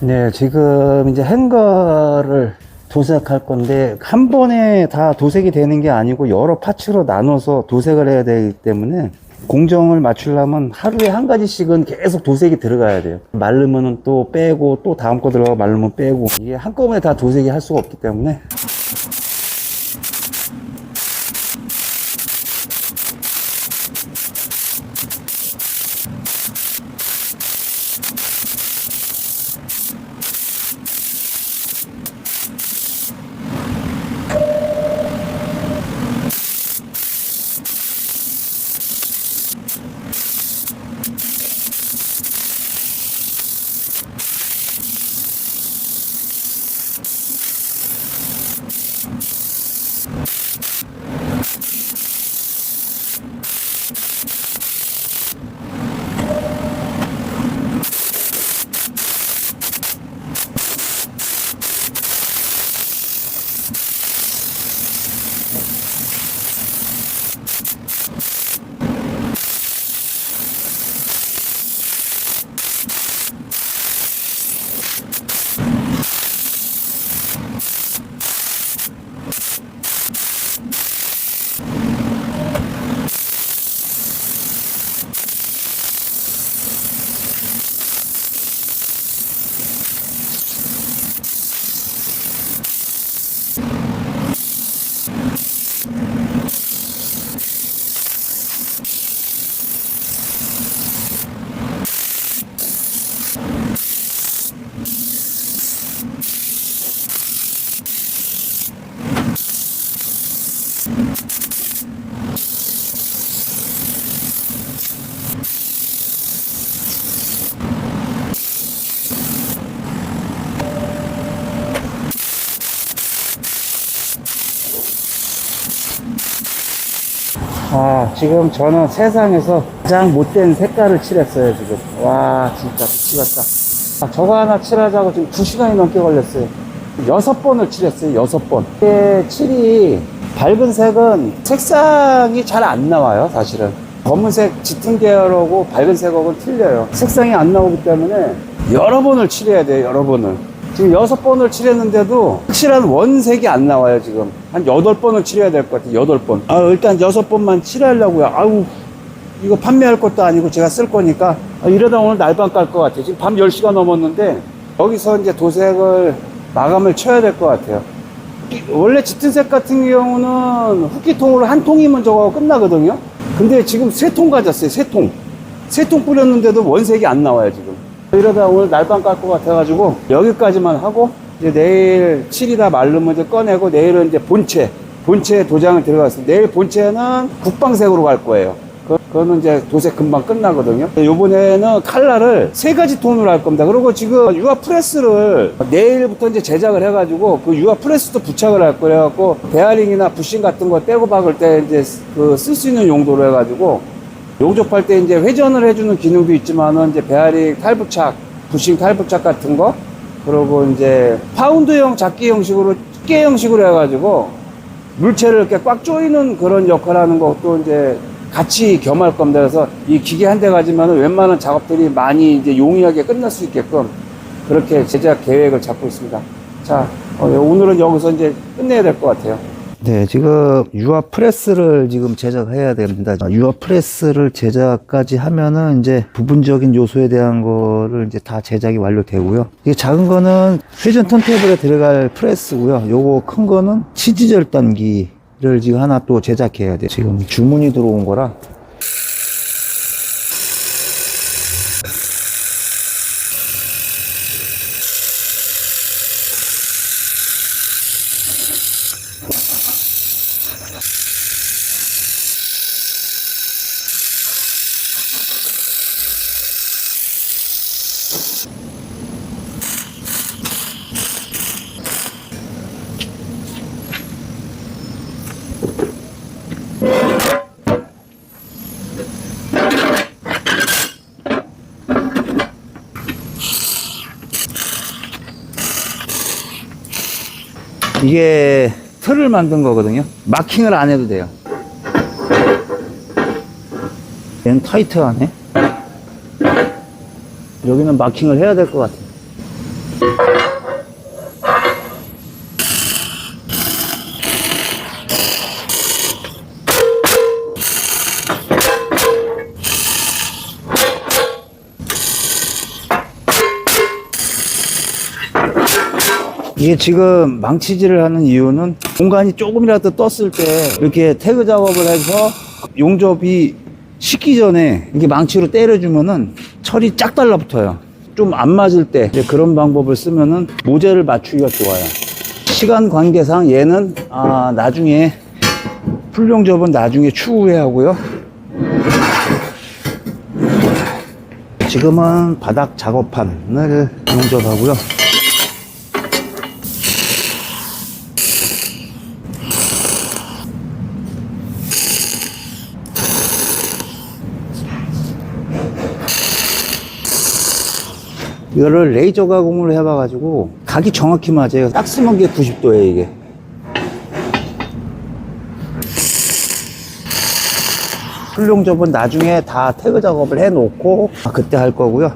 네, 지금 이제 행거를 도색할 건데 한 번에 다 도색이 되는 게 아니고 여러 파츠로 나눠서 도색을 해야 되기 때문에 공정을 맞추려면 하루에 한 가지씩은 계속 도색이 들어가야 돼요. 마르면은 또 빼고 또 다음 거 들어가고 마르면 빼고 이게 한꺼번에 다 도색이 할 수가 없기 때문에 아, 지금 저는 세상에서 가장 못된 색깔을 칠했어요, 지금. 와, 진짜 미치겠다. 아, 저거 하나 칠하자고 지금 2시간이 넘게 걸렸어요. 여섯 번을 칠했어요, 여섯 번. 이게 칠이 밝은 색은 색상이 잘 안 나와요, 사실은. 검은색 짙은 계열하고 밝은 색하고는 틀려요. 색상이 안 나오기 때문에 여러 번을 칠해야 돼요, 여러 번을. 지금 여섯 번을 칠했는데도 확실한 원색이 안 나와요, 지금. 한 여덟 번을 칠해야 될 것 같아요, 여덟 번. 아, 일단 여섯 번만 칠하려고요. 아우, 이거 판매할 것도 아니고 제가 쓸 거니까 아, 이러다 오늘 날밤 깔 것 같아요. 지금 밤 10시가 넘었는데 여기서 이제 도색을 마감을 쳐야 될 것 같아요. 원래 짙은 색 같은 경우는 후키통으로 한 통이면 저거 끝나거든요. 근데 지금 세 통 가졌어요, 세 통. 세 통 뿌렸는데도 원색이 안 나와요, 지금. 이러다 오늘 날밤 깔 것 같아가지고 여기까지만 하고 이제 내일 칠이다 마르면 이제 꺼내고 내일은 이제 본체, 본체 도장을 들어갔어요. 내일 본체는 국방색으로 갈 거예요. 그- 그거는 이제 도색 금방 끝나거든요. 요번에는 칼라를 세 가지 톤으로 할 겁니다. 그리고 지금 유화 프레스를 내일부터 이제 제작을 해가지고 그 유화 프레스도 부착을 할 거예요. 그래갖고 베어링이나 부싱 같은 거 떼고 박을 때 이제 그 쓸 수 있는 용도로 해가지고 용접할 때 이제 회전을 해주는 기능도 있지만은 이제 베어링 탈부착, 부싱 탈부착 같은 거 그리고 이제 파운드형 잡기 형식으로 끼 형식으로 해가지고 물체를 이렇게 꽉 조이는 그런 역할을 하는 것도 이제 같이 겸할 겁니다. 그래서 이 기계 한 대 가지면 웬만한 작업들이 많이 이제 용이하게 끝날 수 있게끔 그렇게 제작 계획을 잡고 있습니다. 자, 어, 오늘은 여기서 이제 끝내야 될 것 같아요. 네, 지금 유화 프레스를 지금 제작해야 됩니다. 유화 프레스를 제작까지 하면은 이제 부분적인 요소에 대한 거를 이제 다 제작이 완료되고요. 이게 작은 거는 회전 턴테이블에 들어갈 프레스고요. 요거 큰 거는 치즈 절단기를 지금 하나 또 제작해야 돼요. 지금 주문이 들어온 거라 이게 틀을 만든 거거든요. 마킹을 안 해도 돼요. 얘는 타이트하네. 여기는 마킹을 해야 될 것 같아요. 이게 지금 망치질을 하는 이유는 공간이 조금이라도 떴을 때 이렇게 태그 작업을 해서 용접이 식기 전에 이렇게 망치로 때려주면은 철이 쫙 달라붙어요. 좀 안 맞을 때 그런 방법을 쓰면은 모재를 맞추기가 좋아요. 시간 관계상 얘는 아, 나중에 풀용접은 나중에 추후에 하고요. 지금은 바닥 작업판을 용접하고요. 이거를 레이저 가공을 해봐가지고 각이 정확히 맞아요. 딱 쓰면 게 90도예요, 이게. 풀용접은 나중에 다 태그 작업을 해놓고 아, 그때 할 거고요.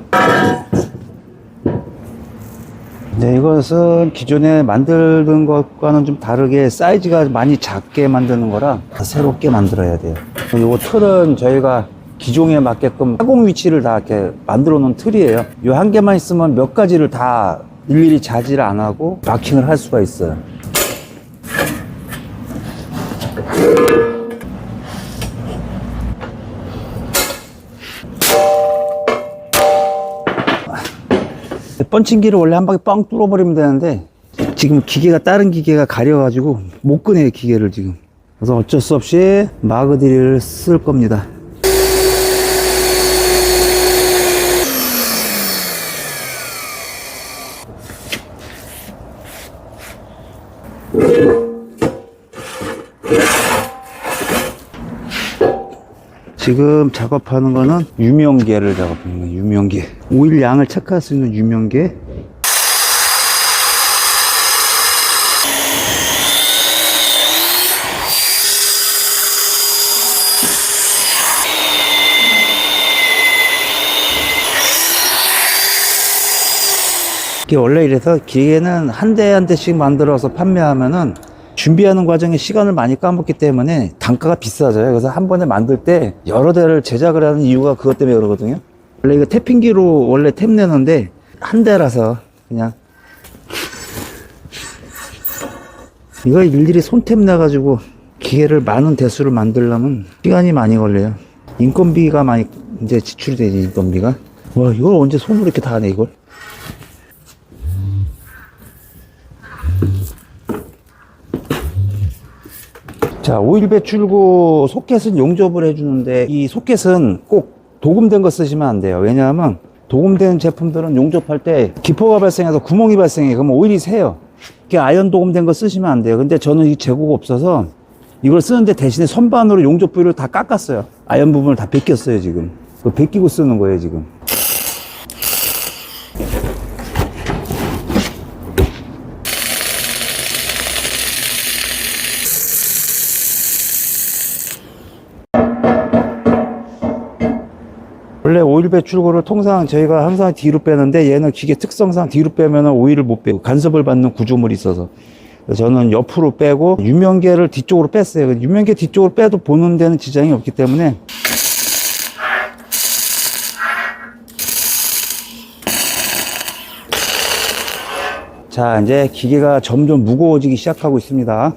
네, 이것은 기존에 만들던 것과는 좀 다르게 사이즈가 많이 작게 만드는 거라 새롭게 만들어야 돼요. 이거 틀은 저희가 기종에 맞게끔 가공 위치를 다 이렇게 만들어 놓은 틀이에요. 이 한 개만 있으면 몇 가지를 다 일일이 자지를 안 하고 마킹을 할 수가 있어요. 펀칭기를 원래 한 방에 뻥 뚫어버리면 되는데 지금 기계가 다른 기계가 가려가지고 못 끄네요 기계를 지금 그래서 어쩔 수 없이 마그드릴을 쓸 겁니다 지금 작업하는 거는 유명계를 작업하는 거예요. 유명계. 오일 양을 체크할 수 있는 유명계. 원래 이래서 기계는 한 대 한 대씩 만들어서 판매하면은 준비하는 과정에 시간을 많이 까먹기 때문에 단가가 비싸져요. 그래서 한 번에 만들 때 여러 대를 제작을 하는 이유가 그것 때문에 그러거든요. 원래 이거 태핑기로 원래 탭 내는데 한 대라서 그냥 이거 일일이 손탭 내가지고 기계를 많은 대수를 만들려면 시간이 많이 걸려요. 인건비가 많이 이제 지출이 되지, 인건비가. 와, 이걸 언제 손으로 이렇게 다 하네, 이걸. 자, 오일 배출구 소켓은 용접을 해주는데 이 소켓은 꼭 도금된 거 쓰시면 안 돼요. 왜냐하면 도금된 제품들은 용접할 때 기포가 발생해서 구멍이 발생해. 그러면 오일이 새요. 이게 아연 도금된 거 쓰시면 안 돼요. 근데 저는 이 재고가 없어서 이걸 쓰는데 대신에 선반으로 용접 부위를 다 깎았어요. 아연 부분을 다 벗겼어요, 지금. 그 벗기고 쓰는 거예요, 지금. 원래 오일 배출구를 통상 저희가 항상 뒤로 빼는데 얘는 기계 특성상 뒤로 빼면 오일을 못 빼고 간섭을 받는 구조물이 있어서 저는 옆으로 빼고 유명계를 뒤쪽으로 뺐어요. 유명계 뒤쪽으로 빼도 보는 데는 지장이 없기 때문에 자 이제 기계가 점점 무거워지기 시작하고 있습니다.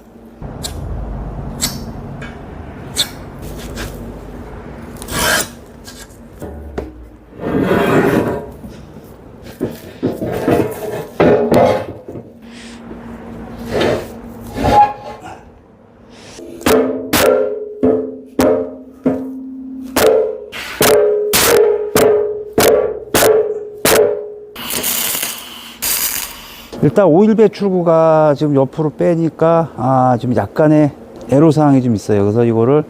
일단 오일 배출구가 지금 옆으로 빼니까 아 지금 약간의 애로사항이 좀 있어요. 그래서 이거를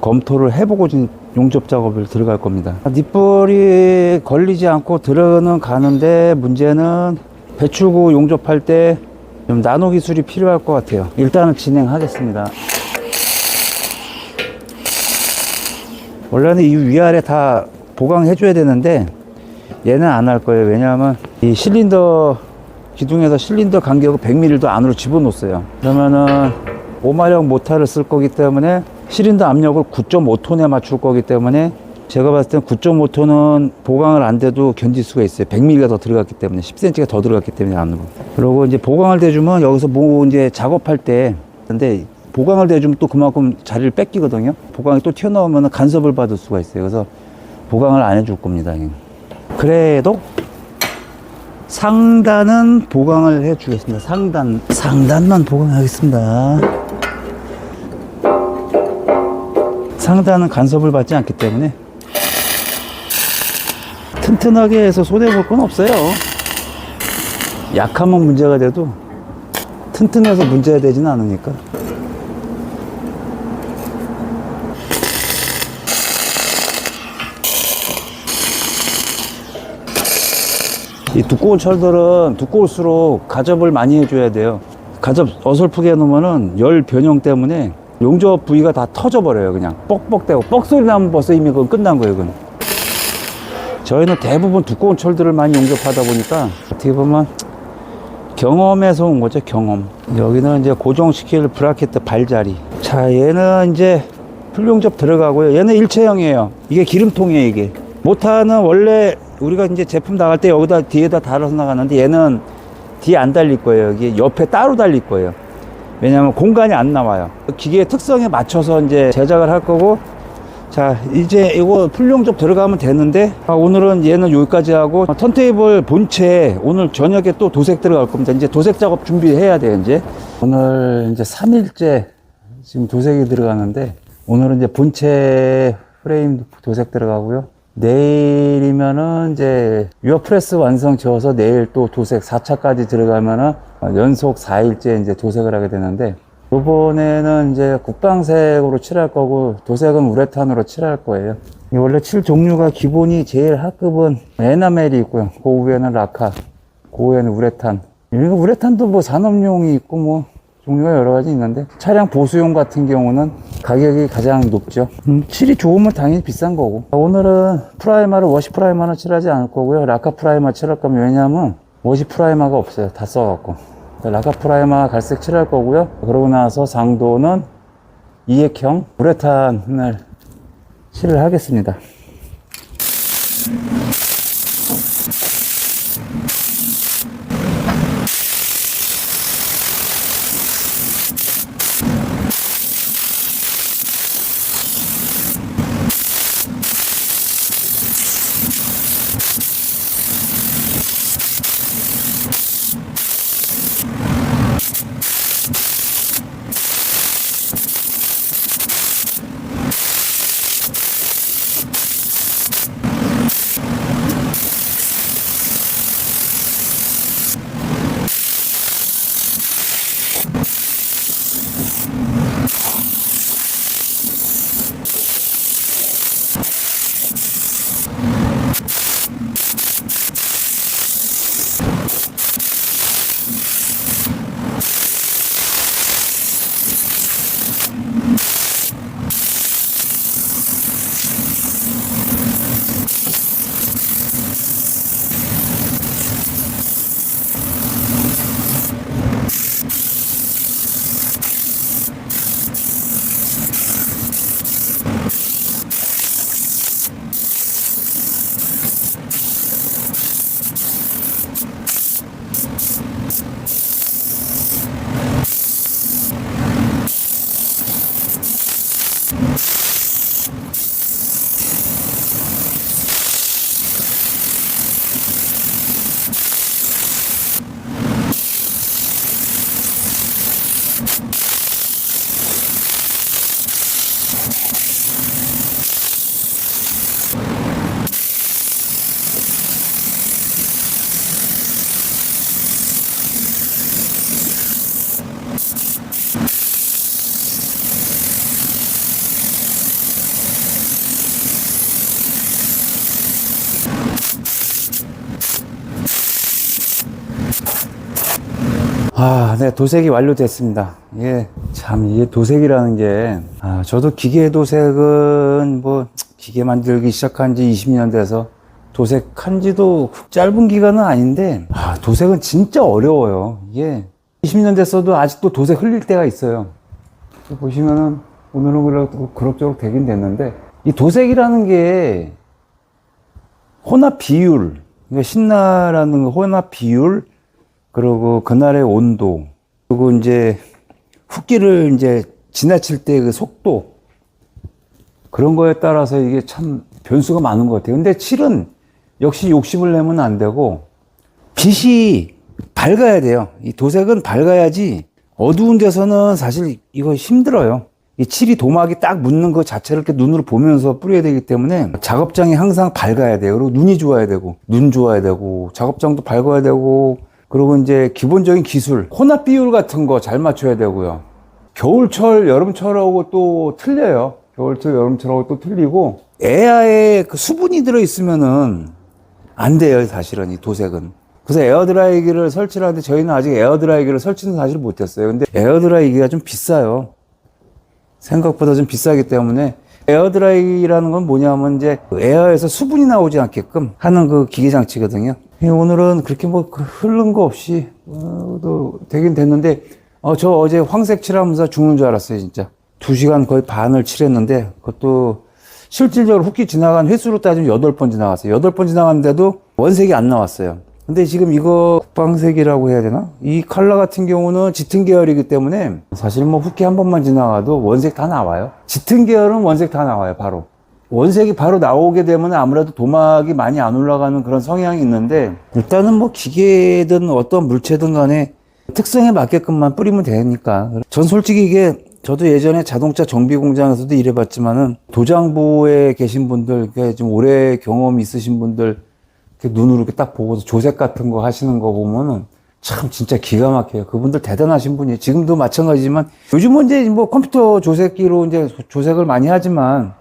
검토를 해보고 지금 용접 작업을 들어갈 겁니다. 닛볼이 걸리지 않고 들어는 가는데 문제는 배출구 용접할 때 좀 나노 기술이 필요할 것 같아요. 일단은 진행하겠습니다. 원래는 이 위아래 다 보강해 줘야 되는데 얘는 안 할 거예요. 왜냐하면 이 실린더 기둥에서 실린더 간격을 100mm도 안으로 집어넣었어요. 그러면은 5마력 모터를 쓸 거기 때문에 실린더 압력을 9.5톤에 맞출 거기 때문에 제가 봤을 땐 9.5톤은 보강을 안 돼도 견딜 수가 있어요. 100mm가 더 들어갔기 때문에 10cm가 더 들어갔기 때문에 안으로. 그리고 이제 보강을 대주면 여기서 뭐 이제 작업할 때 근데 보강을 대주면 또 그만큼 자리를 뺏기거든요. 보강이 또 튀어나오면 간섭을 받을 수가 있어요. 그래서 보강을 안 해줄 겁니다. 그래도 상단은 보강을 해 주겠습니다. 상단, 상단만 보강하겠습니다. 상단은 간섭을 받지 않기 때문에 튼튼하게 해서 손해볼 건 없어요. 약하면 문제가 돼도 튼튼해서 문제가 되지는 않으니까. 이 두꺼운 철들은 두꺼울수록 가접을 많이 해줘야 돼요. 가접 어설프게 해놓으면은 열 변형 때문에 용접 부위가 다 터져버려요. 그냥 뻑뻑대고 뻑 소리 나면 벌써 이미 그건 끝난 거예요. 그건. 저희는 대부분 두꺼운 철들을 많이 용접하다 보니까 어떻게 보면 경험에서 온 거죠. 경험. 여기는 이제 고정시킬 브라켓 발자리. 자, 얘는 이제 풀용접 들어가고요. 얘는 일체형이에요. 이게 기름통이에요. 이게. 모타는 원래 우리가 이제 제품 나갈 때 여기다 뒤에다 달아서 나가는데 얘는 뒤에 안 달릴 거예요. 여기 옆에 따로 달릴 거예요. 왜냐하면 공간이 안 나와요. 기계의 특성에 맞춰서 이제 제작을 할 거고 자 이제 이거 풀용 접 들어가면 되는데 아, 오늘은 얘는 여기까지 하고 어, 턴테이블 본체 오늘 저녁에 또 도색 들어갈 겁니다. 이제 도색 작업 준비해야 돼요. 이제 오늘 이제 3일째 지금 도색이 들어가는데 오늘은 이제 본체 프레임 도색 들어가고요. 내일이면은 이제 유어 프레스 완성 지어서 내일 또 도색 4차까지 들어가면은 연속 4일째 이제 도색을 하게 되는데 이번에는 이제 국방색으로 칠할 거고 도색은 우레탄으로 칠할 거예요. 이 원래 칠 종류가 기본이 제일 하급은 에나멜이 있고요. 그 위에는 라카, 그 위에는 우레탄. 이거 우레탄도 뭐 산업용이 있고 뭐 종류가 여러 가지 있는데 차량 보수용 같은 경우는 가격이 가장 높죠. 음, 칠이 좋으면 당연히 비싼 거고. 오늘은 프라이마를 워시 프라이마는 칠하지 않을 거고요. 라카 프라이마 칠할 거면 왜냐하면 워시 프라이마가 없어요. 다 써갖고. 라카 프라이마 갈색 칠할 거고요. 그러고 나서 상도는 이액형 우레탄을 칠을 하겠습니다. 네, 도색이 완료됐습니다. 예, 참, 이게 도색이라는 게, 아, 저도 기계 도색은 뭐, 기계 만들기 시작한 지 20년 돼서 도색한 지도 짧은 기간은 아닌데, 아, 도색은 진짜 어려워요. 이게 20년 됐어도 아직도 도색 흘릴 때가 있어요. 보시면은 오늘은 그래도 그럭저럭 되긴 됐는데, 이 도색이라는 게 혼합 비율, 그러니까 신나라는 거 혼합 비율, 그리고 그날의 온도, 그리고 이제 붓기를 이제 지나칠 때 그 속도, 그런 거에 따라서 이게 참 변수가 많은 것 같아요. 근데 칠은 역시 욕심을 내면 안 되고, 빛이 밝아야 돼요. 이 도색은 밝아야지 어두운 데서는 사실 이거 힘들어요. 이 칠이 도막이 딱 묻는 것 자체를 이렇게 눈으로 보면서 뿌려야 되기 때문에 작업장이 항상 밝아야 돼요. 그리고 눈이 좋아야 되고, 눈 좋아야 되고, 작업장도 밝아야 되고, 그리고 이제 기본적인 기술, 혼합 비율 같은 거 잘 맞춰야 되고요. 겨울철, 여름철하고 또 틀려요. 겨울철, 여름철하고 또 틀리고, 에아에 그 수분이 들어있으면은 안 돼요, 사실은 이 도색은. 그래서 에어드라이기를 설치를 하는데 저희는 아직 에어드라이기를 설치는 사실 못했어요. 근데 에어드라이기가 좀 비싸요. 생각보다 좀 비싸기 때문에 에어드라이기라는 건 뭐냐면 이제 그 에어에서 수분이 나오지 않게끔 하는 그 기계 장치거든요. 예, 오늘은 그렇게 뭐그 흐른 거 없이 어, 또 되긴 됐는데 어, 저 어제 황색 칠하면서 죽는 줄 알았어요, 진짜. 두 시간 거의 반을 칠했는데 그것도 실질적으로 훅기 지나간 횟수로 따지면 여덟 번 지나갔어요. 여덟 번 지나갔는데도 원색이 안 나왔어요. 근데 지금 이거 국방색이라고 해야 되나? 이 컬러 같은 경우는 짙은 계열이기 때문에 사실 뭐 훅기 한 번만 지나가도 원색 다 나와요. 짙은 계열은 원색 다 나와요, 바로. 원색이 바로 나오게 되면 아무래도 도막이 많이 안 올라가는 그런 성향이 있는데 일단은 뭐 기계든 어떤 물체든 간에 특성에 맞게끔만 뿌리면 되니까. 전 솔직히 이게 저도 예전에 자동차 정비 공장에서도 일해봤지만은 도장부에 계신 분들, 좀 오래 경험 있으신 분들 이렇게 눈으로 이렇게 딱 보고서 조색 같은 거 하시는 거 보면은 참 진짜 기가 막혀요. 그분들 대단하신 분이에요. 지금도 마찬가지지만 요즘은 이제 뭐 컴퓨터 조색기로 이제 조색을 많이 하지만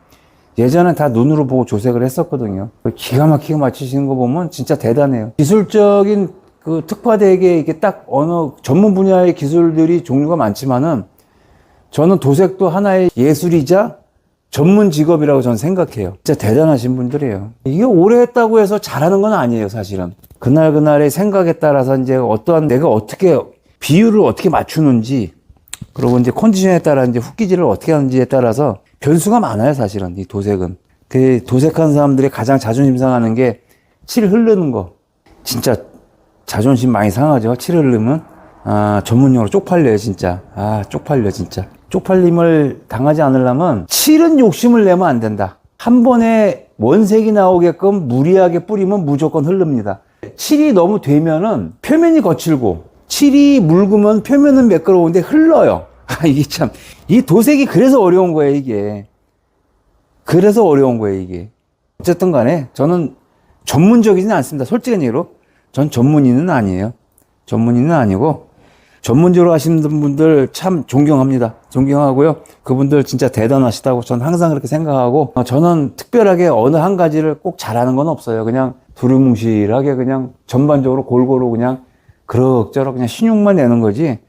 예전엔 다 눈으로 보고 조색을 했었거든요. 기가 막히게 맞추시는 거 보면 진짜 대단해요. 기술적인 그 특화되게 이게 딱 어느 전문 분야의 기술들이 종류가 많지만은 저는 도색도 하나의 예술이자 전문 직업이라고 저는 생각해요. 진짜 대단하신 분들이에요. 이게 오래 했다고 해서 잘하는 건 아니에요, 사실은. 그날 그날의 생각에 따라서 이제 어떠한 내가 어떻게 비율을 어떻게 맞추는지 그리고 이제 컨디션에 따라 이제 훅기질을 어떻게 하는지에 따라서 변수가 많아요, 사실은. 이 도색은. 그 도색한 사람들이 가장 자존심 상하는 게 칠 흐르는 거. 진짜 자존심 많이 상하죠. 칠 흐르면. 아, 전문용어로 쪽팔려요, 진짜. 아, 쪽팔려, 진짜. 쪽팔림을 당하지 않으려면 칠은 욕심을 내면 안 된다. 한 번에 원색이 나오게끔 무리하게 뿌리면 무조건 흐릅니다. 칠이 너무 되면은 표면이 거칠고 칠이 묽으면 표면은 매끄러운데 흘러요. 아, 이게 참. 이 도색이 그래서 어려운 거예요, 이게. 그래서 어려운 거예요, 이게. 어쨌든 간에 저는 전문적이지는 않습니다. 솔직한 얘기로. 전 전문인은 아니에요. 전문인은 아니고 전문적으로 하시는 분들 참 존경합니다. 존경하고요. 그분들 진짜 대단하시다고 저는 항상 그렇게 생각하고 어, 저는 특별하게 어느 한 가지를 꼭 잘하는 건 없어요. 그냥 두루뭉실하게 그냥 전반적으로 골고루 그냥 그럭저럭 그냥 신용만 내는 거지.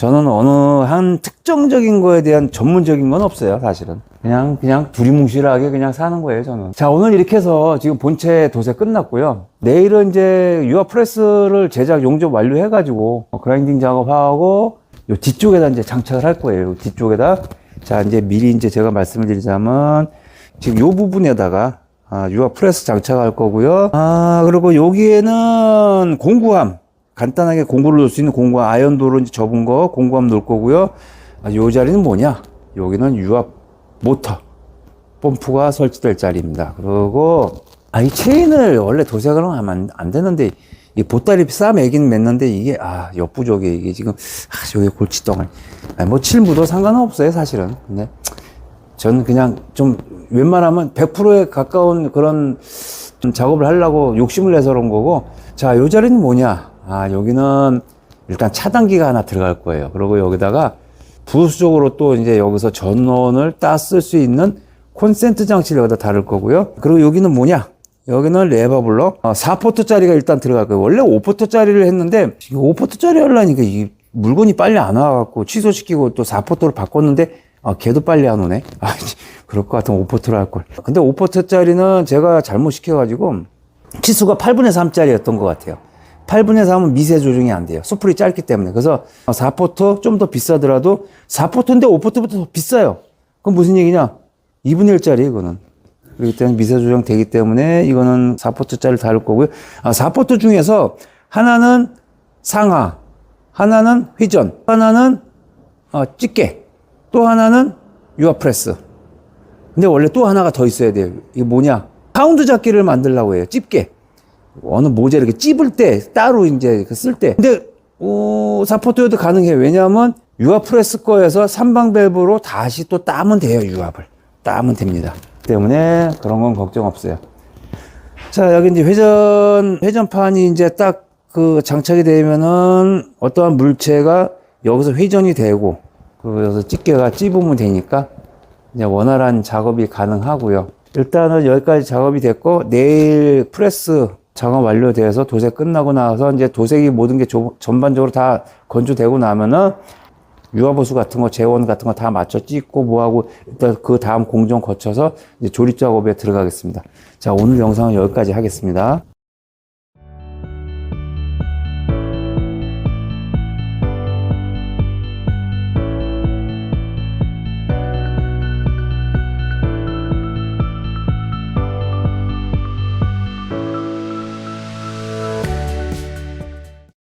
저는 어느 한 특정적인 거에 대한 전문적인 건 없어요, 사실은. 그냥, 그냥 두리뭉실하게 그냥 사는 거예요, 저는. 자, 오늘 이렇게 해서 지금 본체 도색 끝났고요. 내일은 이제 유화 프레스를 제작 용접 완료해가지고 어, 그라인딩 작업하고 요 뒤쪽에다 이제 장착을 할 거예요. 요 뒤쪽에다. 자, 이제 미리 이제 제가 말씀을 드리자면 지금 요 부분에다가 아, 유화 프레스 장착할 거고요. 아, 그리고 여기에는 공구함. 간단하게 공구를 넣을 수 있는 공구함, 아연도로 이제 접은 거, 공구함 넣을 거고요. 아, 요 자리는 뭐냐? 여기는 유압 모터, 펌프가 설치될 자리입니다. 그리고, 아, 이 체인을 원래 도색을 하면 안, 안 되는데, 이 보따리 싸 매긴 맸는데, 이게, 아, 역부족이에요. 이게 지금, 아, 여기 골치덩을. 아, 뭐, 칠 묻어 상관은 없어요, 사실은. 근데, 저는 그냥 좀, 웬만하면 100%에 가까운 그런 작업을 하려고 욕심을 내서 그런 거고, 자, 요 자리는 뭐냐? 아, 여기는 일단 차단기가 하나 들어갈 거예요. 그리고 여기다가 부수적으로 또 이제 여기서 전원을 따 쓸 수 있는 콘센트 장치를 여기다 달을 거고요. 그리고 여기는 뭐냐? 여기는 레버 블럭. 어, 4포트짜리가 일단 들어갈 거예요. 원래 5포트짜리를 했는데, 5포트짜리 하려니까 이 물건이 빨리 안 와갖고 취소시키고 또 4포트로 바꿨는데, 아, 걔도 빨리 안 오네? 아, 그럴 것 같으면 5포트로 할 걸. 근데 5포트짜리는 제가 잘못 시켜가지고, 치수가 8분의 3짜리였던 것 같아요. 8분의 3은 미세 조정이 안 돼요. 수풀이 짧기 때문에. 그래서 4포트 좀 더 비싸더라도 4포트인데 5포트부터 더 비싸요. 그럼 무슨 얘기냐? 2분의 1짜리 이거는. 그렇기 때문에 미세 조정 되기 때문에 이거는 4포트짜리를 다룰 거고요. 아, 4포트 중에서 하나는 상하, 하나는 회전, 하나는 어, 집게, 또 하나는 유아 프레스. 근데 원래 또 하나가 더 있어야 돼요. 이게 뭐냐? 파운드 잡기를 만들려고 해요. 집게. 어느 모자 이렇게 찝을 때 따로 이제 그쓸 때. 근데 어, 사포트여도 가능해요. 왜냐하면 유압 프레스 거에서 삼방 밸브로 다시 또 따면 돼요. 유압을 따면 됩니다. 때문에 그런 건 걱정 없어요. 자 여기 이제 회전 회전판이 이제 딱 그 장착이 되면은 어떠한 물체가 여기서 회전이 되고 그래서 집게가 찝으면 되니까 이제 원활한 작업이 가능하고요. 일단은 여기까지 작업이 됐고 내일 프레스 작업 완료돼서 도색 끝나고 나서 이제 도색이 모든 게 조- 전반적으로 다 건조되고 나면은 유화보수 같은 거, 재원 같은 거 다 맞춰 찍고 뭐하고 일단 그 다음 공정 거쳐서 이제 조립 작업에 들어가겠습니다. 자, 오늘 영상은 여기까지 하겠습니다.